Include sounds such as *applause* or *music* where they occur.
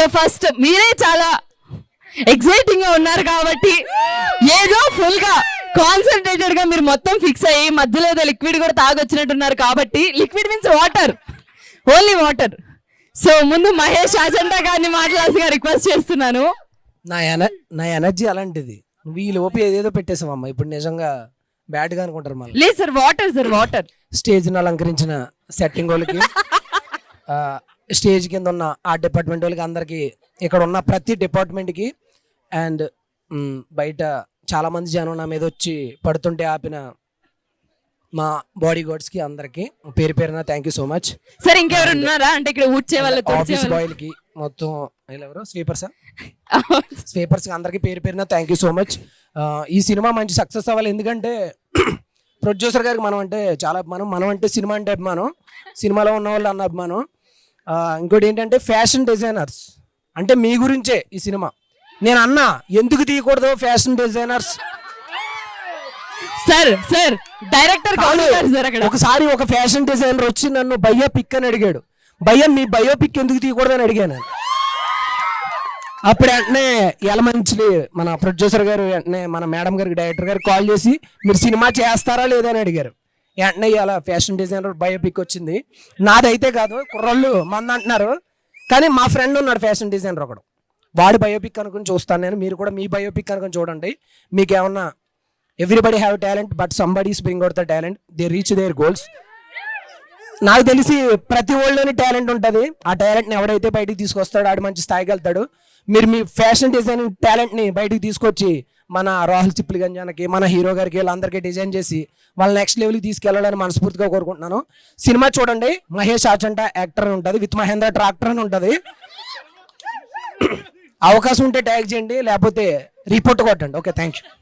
So first మీరే చాలా ఎక్సైటింగ్గా ఉన్నారు కాబట్టి ఏదో ఫుల్గా కాన్సన్ట్రేటెడ్గా మీరు మొత్తం ఫిక్స్ అయ్యి మధ్యలో ఏదో లిక్విడ్ కూడా తాగొచ్చినట్టున్నారు కాబట్టి liquid means water only water so ముందు మహేష్ అజెండా గారిని మాట్లాడాల్సిగా రిక్వెస్ట్ చేస్తున్నాను. నా ఎన నా ఎనర్జీ అలాంటిది. నువ్వు ఈ లోపు ఏదేదో పెట్టేసావమ్మా. ఇప్పుడు నిజంగా బ్యాడ్గా అనుకుంటారు మళ్ళీ. లేదు సార్ వాటర్ సార్ వాటర్ స్టేజ్ని అలంకరించిన సెట్టింగ్ వాళ్ళకి. *laughs* స్టేజ్ కింద ఉన్న ఆ డిపార్ట్మెంట్ వాళ్ళకి అందరికీ ఇక్కడ ఉన్న ప్రతి డిపార్ట్మెంట్కి అండ్ బయట చాలా మంది జనం నా మీద వచ్చి పడుతుంటే ఆపిన మా బాడీ గార్డ్స్కి అందరికీ పేరు పేరున thank you so much sir ఇంకెవరు ఉన్నారా? అంటే ఇక్కడ ఊడ్చే వాళ్ళు తుడిచే ఆఫీస్ వాళ్ళు. బాయ్లకి మొత్తం వీళ్ళెవరు స్వీపర్సా స్వీపర్స్ అందరికీ పేరు పేరున థ్యాంక్ యూ సో మచ్ ఈ సినిమా మంచి సక్సెస్ అవ్వాలి. ఎందుకంటే *clears throat* ప్రొడ్యూసర్ గారికి మనం అంటే చాలా అభిమానం మనం అంటే సినిమా అంటే అభిమానం. సినిమాలో ఉన్న వాళ్ళు అన్న అభిమానం. ఇంకోటి ఏంటంటే ఫ్యాషన్ డిజైనర్స్. అంటే మీ గురించే ఈ సినిమా. నేను అన్నా ఎందుకు తీయకూడదు fashion designers? Sir sir director కాదు. సార్ అక్కడ. ఒకసారి ఒక ఫ్యాషన్ డిజైనర్ వచ్చి నన్ను బయ్యో పిక్ అని అడిగాడు. భయ్య మీ బయో పిక్ ఎందుకు తీయకూడదని అడిగాను. అప్పుడు వెంటనే ఎలమంచిలి మన ప్రొడ్యూసర్ గారు వెంటనే మన మేడం గారికి డైరెక్టర్ గారికి కాల్ చేసి మీరు సినిమా చేస్తారా లేదా? అని అడిగారు. వెంటనే ఇలా ఫ్యాషన్ డిజైనర్ బయోపిక్ వచ్చింది. నాదైతే కాదు కుర్రళ్ళు మంది అంటున్నారు. కానీ మా ఫ్రెండ్ ఉన్నాడు ఫ్యాషన్ డిజైనర్ ఒకడు. వాడి బయోపిక్ అనుకుని చూస్తాను నేను. మీరు కూడా మీ బయోపిక్ అనుకుని చూడండి. మీకు ఏమన్నా everybody have talent but somebody bring out the talent they reach their goals నాకు తెలిసి ప్రతి ఓళ్ళలోని టాలెంట్ ఉంటుంది. ఆ టాలెంట్ని ఎవడైతే బయటికి తీసుకొస్తాడో ఆడు మంచి స్థాయికి వెళ్తాడు. మీరు మీ ఫ్యాషన్ డిజైనింగ్ టాలెంట్ని బయటికి తీసుకొచ్చి మన రాహుల్ చిప్లి గంజానకి మన హీరో గారికి వీళ్ళందరికీ డిజైన్ చేసి వాళ్ళ నెక్స్ట్ లెవెల్కి తీసుకెళ్ళాలని మనస్ఫూర్తిగా కోరుకుంటున్నాను. సినిమా చూడండి. మహేష్ ఆచంట యాక్టర్ అని ఉంటుంది. విత్ మహేంద్ర ట్రాక్టర్ అని ఉంటుంది. అవకాశం ఉంటే ట్యాగ్ చేయండి. లేకపోతే రిపోర్ట్ కొట్టండి. Okay thank you